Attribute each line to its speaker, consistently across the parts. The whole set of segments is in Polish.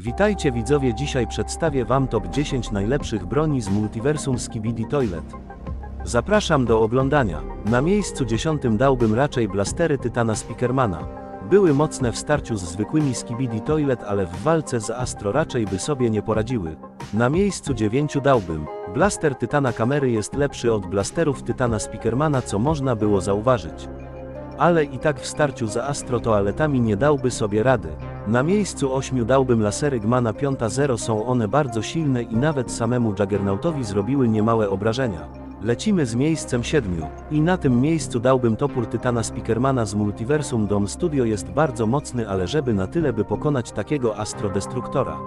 Speaker 1: Witajcie widzowie, dzisiaj przedstawię Wam top 10 najlepszych broni z multiversum Skibidi Toilet. Zapraszam do oglądania. Na miejscu dziesiątym dałbym raczej blastery Tytana Speakermana. Były mocne w starciu z zwykłymi Skibidi Toilet, ale w walce z Astro raczej by sobie nie poradziły. Na miejscu dziewięciu dałbym. Blaster Tytana kamery jest lepszy od blasterów Tytana Speakermana, co można było zauważyć. Ale i tak w starciu z Astro toaletami nie dałby sobie rady. Na miejscu 8 dałbym lasery Gmana 5.0 są one bardzo silne i nawet samemu Juggernautowi zrobiły niemałe obrażenia. Lecimy z miejscem 7 i na tym miejscu dałbym topór Tytana Speakermana z Multiversum Dom Studio jest bardzo mocny ale żeby na tyle by pokonać takiego Astro Destruktora.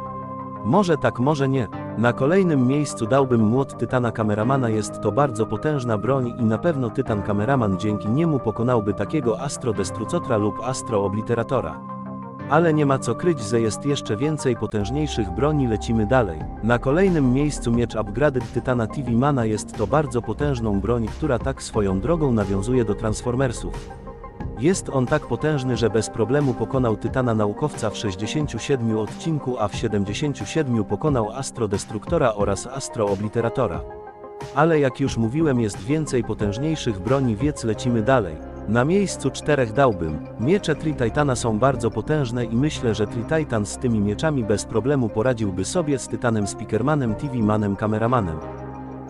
Speaker 1: Może tak, może nie. Na kolejnym miejscu dałbym młot Tytana Kameramana jest to bardzo potężna broń i na pewno Tytan Kameraman dzięki niemu pokonałby takiego Astro Destrucotra lub Astro Obliteratora. Ale nie ma co kryć, że jest jeszcze więcej potężniejszych broni, lecimy dalej. Na kolejnym miejscu miecz Upgraded Tytana TV Mana jest to bardzo potężną broń, która tak swoją drogą nawiązuje do Transformersów. Jest on tak potężny, że bez problemu pokonał Tytana Naukowca w 67 odcinku, a w 77 pokonał Astro Destruktora oraz Astro Obliteratora. Ale jak już mówiłem jest więcej potężniejszych broni, więc lecimy dalej. Na miejscu czterech dałbym. Miecze Tri-Titana są bardzo potężne i myślę, że Tri-Titan z tymi mieczami bez problemu poradziłby sobie z Tytanem Speakermanem, TV-manem, Kameramanem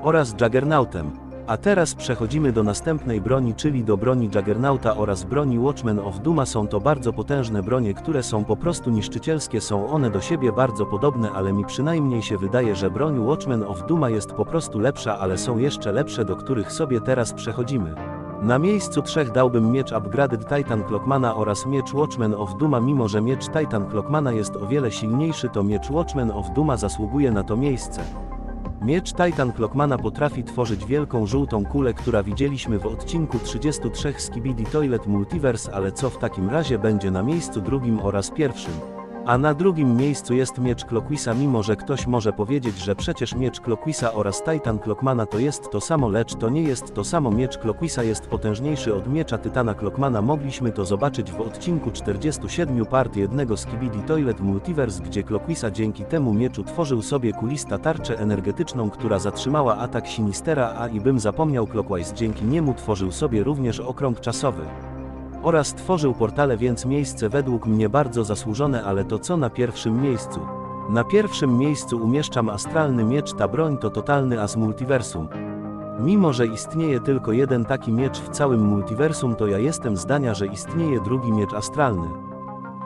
Speaker 1: oraz Juggernautem. A teraz przechodzimy do następnej broni, czyli do broni Juggernauta oraz broni Watchmen of Duma. Są to bardzo potężne bronie, które są po prostu niszczycielskie, są one do siebie bardzo podobne, ale mi przynajmniej się wydaje, że broń Watchmen of Duma jest po prostu lepsza, ale są jeszcze lepsze, do których sobie teraz przechodzimy. Na miejscu trzech dałbym miecz Upgraded Titan Clockmana oraz miecz Watchmen of Duma, mimo że miecz Titan Clockmana jest o wiele silniejszy, to miecz Watchmen of Duma zasługuje na to miejsce. Miecz Titan Clockmana potrafi tworzyć wielką żółtą kulę, która widzieliśmy w odcinku 33 Skibidi Toilet Multiverse, ale co w takim razie będzie na miejscu drugim oraz pierwszym? A na drugim miejscu jest miecz Cloquisa, mimo że ktoś może powiedzieć, że przecież miecz Cloquisa oraz Titan Clockmana to jest to samo, lecz to nie jest to samo. Miecz Cloquisa jest potężniejszy od miecza Tytana Clockmana. Mogliśmy to zobaczyć w odcinku 47 part jednego Skibidi Toilet Multiverse, gdzie Cloquisa dzięki temu mieczu tworzył sobie kulista tarczę energetyczną, która zatrzymała atak Sinistera, a i bym zapomniał Clockwise dzięki niemu tworzył sobie również okrąg czasowy oraz tworzył portale, więc miejsce według mnie bardzo zasłużone, ale to co na pierwszym miejscu? Na pierwszym miejscu umieszczam astralny miecz, ta broń to totalny as multiversum. Mimo, że istnieje tylko jeden taki miecz w całym multiversum, to ja jestem zdania, że istnieje drugi miecz astralny.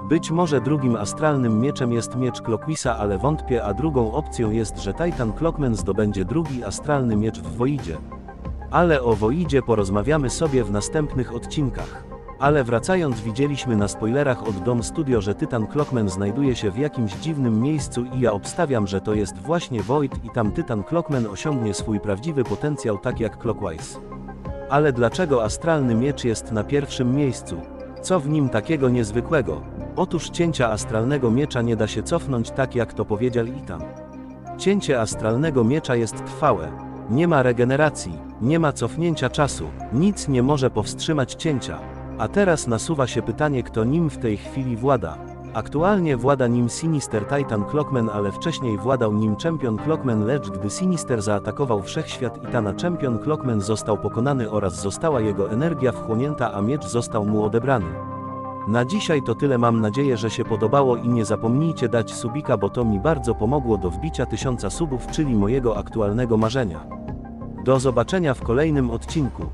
Speaker 1: Być może drugim astralnym mieczem jest miecz Cloquisa, ale wątpię, a drugą opcją jest, że Titan Clockman zdobędzie drugi astralny miecz w Voidzie. Ale o Voidzie porozmawiamy sobie w następnych odcinkach. Ale wracając widzieliśmy na spoilerach od Dom Studio, że Tytan Clockman znajduje się w jakimś dziwnym miejscu i ja obstawiam, że to jest właśnie Void i tam Tytan Clockman osiągnie swój prawdziwy potencjał tak jak Clockwise. Ale dlaczego astralny miecz jest na pierwszym miejscu? Co w nim takiego niezwykłego? Otóż cięcia astralnego miecza nie da się cofnąć tak jak to powiedział Itam. Cięcie astralnego miecza jest trwałe. Nie ma regeneracji, nie ma cofnięcia czasu, nic nie może powstrzymać cięcia. A teraz nasuwa się pytanie, kto nim w tej chwili włada. Aktualnie włada nim Sinister Titan Clockman, ale wcześniej władał nim Champion Clockman, lecz gdy Sinister zaatakował wszechświat i Tana Champion Clockman został pokonany oraz została jego energia wchłonięta, a miecz został mu odebrany. Na dzisiaj to tyle, mam nadzieję, że się podobało i nie zapomnijcie dać subika, bo to mi bardzo pomogło do wbicia tysiąca subów, czyli mojego aktualnego marzenia. Do zobaczenia w kolejnym odcinku.